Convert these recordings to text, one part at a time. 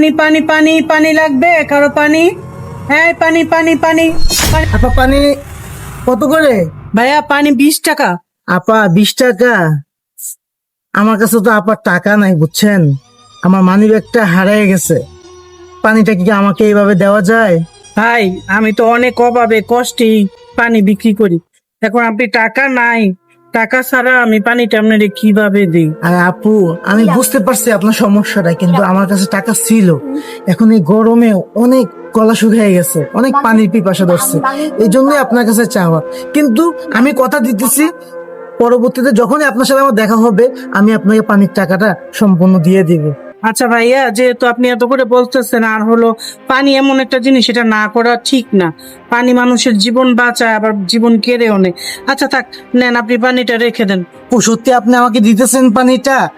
পানি পানি পানি পানি লাগবে কারও পানি? হ্যাঁ পানি পানি পানি। আপা পানি কত করে? ভাইয়া পানি বিশ টাকা। আপা বিশ টাকা? আমার কাছে তো আপার টাকা নাই বুঝছেন? আমার মানি ব্যাগটা হারিয়ে গেছে। পানিটা কি আমাকে এইভাবে দেওয়া যায়? ভাই আমি তো অনেক অভাবে কষ্টে পানি বিক্রি করি। এখন আপনি টাকা নাই টাকা ছাড়া আমি পানিটা আপনারে কীভাবে দিই? আর আপু আমি বুঝতে পারছি আপনার সমস্যাটা কিন্তু আমার কাছে টাকা ছিল। এখন এই গরমে অনেক গলা শুকিয়ে গেছে অনেক পানির পিপাসা ধরছে। এই জন্যই আপনার কাছে চাওয়া কিন্তু আমি কথা দিতেছি পরবর্তীতে যখনই আপনার সাথে আমার দেখা হবে আমি আপনাকে পানির টাকাটা সম্পূর্ণ দিয়ে দিব। আচ্ছা ভাইয়া যেহেতু আপনি এত করে বলতেছেন আর হলো পানি এমন একটা জিনিস এটা না করা ঠিক না। পানি মানুষের জীবন বাঁচায় আবার জীবন কেড়েও নেয় আচ্ছা থাক নেন আপনি পানিটা রেখে দেন। ও সত্যি আপনি আমাকে দিতেছেন পানিটা?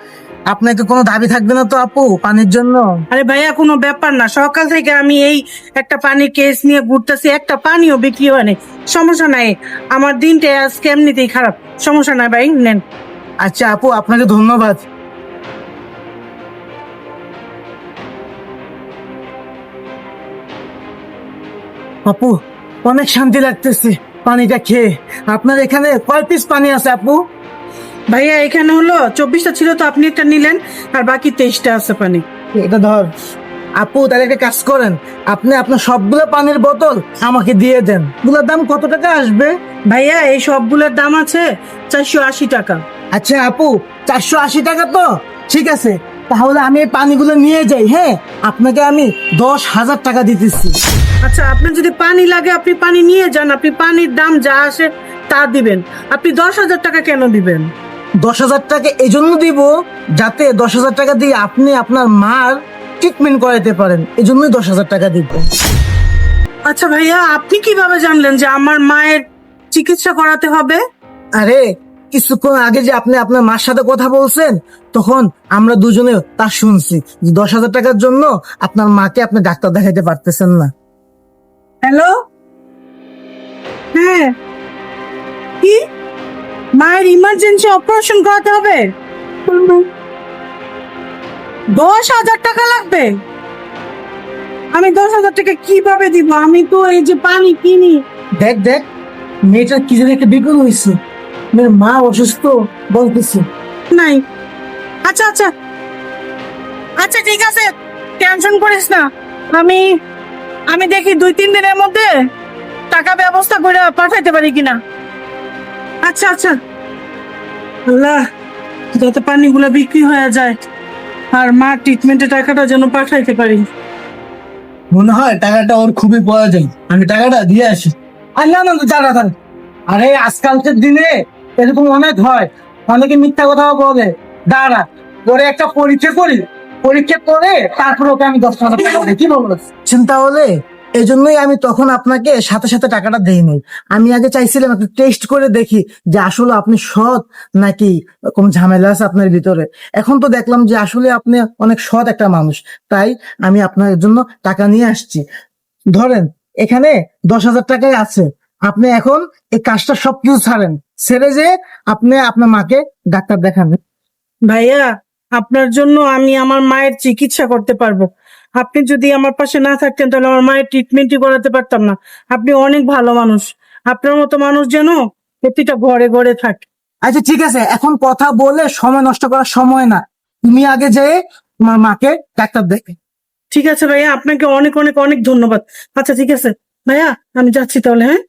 আপনাকে কোনো দাবি থাকবে না তো আপু পানির জন্য? আরে ভাইয়া কোনো ব্যাপার না। সকাল থেকে আমি এই একটা পানির কেস নিয়ে ঘুরতেছি একটা পানিও বিক্রি হয় হয়নি সমস্যা নাই। আমার দিনটা আজকে এমনিতেই খারাপ। সমস্যা নাই ভাই নেন। আচ্ছা আপু আপনাকে ধন্যবাদ। আপু অনেক শান্তি লাগতেছে পানিটা খেয়ে। আপনার এখানে কয় পিস পানি আছে আপু? ভাইয়া এখানে হলো চব্বিশটা ছিল তো আপনি একটা নিলেন আর বাকি তেইশটা আছে পানি। এটা ধর আপু তাহলে একটা কাজ করেন। আপনি আপনার সবগুলো পানির বোতল আমাকে দিয়ে দেন। গুলোর দাম কত টাকা আসবে? ভাইয়া এই সবগুলোর দাম আছে চারশো আশি টাকা। আচ্ছা আপু চারশো আশি টাকা তো? ঠিক আছে তাহলে আমি এই পানিগুলো নিয়ে যাই হ্যাঁ? আপনাকে আমি দশ হাজার টাকা দিতেছি। আচ্ছা আপনার যদি পানি লাগে আপনি পানি নিয়ে যান আপনি পানির দাম যা আসে তা দিবেন। আপনি দশ হাজার টাকা কেন দিবেন? দশ হাজার টাকা এই জন্য দিব যাতে দশ হাজার টাকা দিয়ে আপনি আপনার মার ট্রিটমেন্ট করাতে পারেন। এই জন্যই দশ হাজার টাকা দিব। আচ্ছা ভাইয়া আপনি কীভাবে জানলেন যে আমার মায়ের চিকিৎসা করাতে হবে? আরে কিছুক্ষণ আগে যে আপনি আপনার মার সাথে কথা বলছেন তখন আমরা দুজনে তা শুনছি যে দশ হাজার টাকার জন্য আপনার মাকে আপনি ডাক্তার দেখাইতে পারতেছেন না। হ্যালো? হ্যাঁ। কি? মায়ের ইমার্জেন্সি অপারেশন করাতে হবে? দশ হাজার টাকা লাগবে? আমি দশ হাজার টাকা কীভাবে দিব? আমি তো এই যে পানি কিনি। দেখ দেখ মেয়েটার কি যেন একটা বিপদ হয়েছে মেয়ের মা অসুস্থ বলতেছে। নাই। আচ্ছা আচ্ছা। আচ্ছা ঠিক আছে। টেনশন করিস না। আমি আমি দেখি দুই তিন দিনের মধ্যে টাকা ব্যবস্থা করে পাঠাইতে পারি কিনা। আচ্ছা আচ্ছা। আল্লাহ যাতে পানিগুলো বিক্রি হয়ে যায় আর মা ট্রিটমেন্টের টাকাটা যেন পাঠাইতে পারি। মনে হয় টাকাটা ওর খুবই প্রয়োজন। আমি টাকাটা দিয়ে আসি। আর না না দাঁড়া দাঁড়া। আরে আজকালকার দিনে এরকম অনেক হয়। অনেকে মিথ্যা কথাও বলে। দাঁড়া ওরে একটা পরীক্ষা করি। পরীক্ষা করে তারপর ওকে আমি দশ টাকা কি বলব? চিন্তা হলে এই জন্যই আমি তখন আপনাকে সাথে সাথে টাকাটা দেই নাই। আমি আগে চাইছিলাম একটু টেস্ট করে দেখি যে আসলে আপনি সৎ নাকি কোন ঝামেলা আছে আপনার ভিতরে। এখন তো দেখলাম যে আসলে আপনি অনেক সৎ একটা মানুষ। তাই আমি আপনার জন্য টাকা নিয়ে আসছি। ধরেন, এখানে দশ হাজার টাকাই আছে। আপনি এখন এই কাজটা সবকিছু ছাড়েন। ছেড়ে যে আপনি আপনার মাকে ডাক্তার দেখান ভাইয়া আপনার জন্য আমি আমার মায়ের চিকিৎসা করতে পারব। আপনি যদি আমার পাশে না থাকতেন তাহলে আমার মায়ের ট্রিটমেন্টই করাতে পারতাম না। আপনি অনেক ভালো মানুষ। আপনার মতো মানুষ যেন প্রতিটা ঘরে ঘরে থাকে। আচ্ছা ঠিক আছে। এখন কথা বলে সময় নষ্ট করার সময় না। তুমি আগে যেয়ে তোমার মাকে ডাক্তার দেখে। ঠিক আছে ভাইয়া আপনাকে অনেক অনেক অনেক ধন্যবাদ। আচ্ছা ঠিক আছে। ভাইয়া আমি যাচ্ছি তাহলে হ্যাঁ?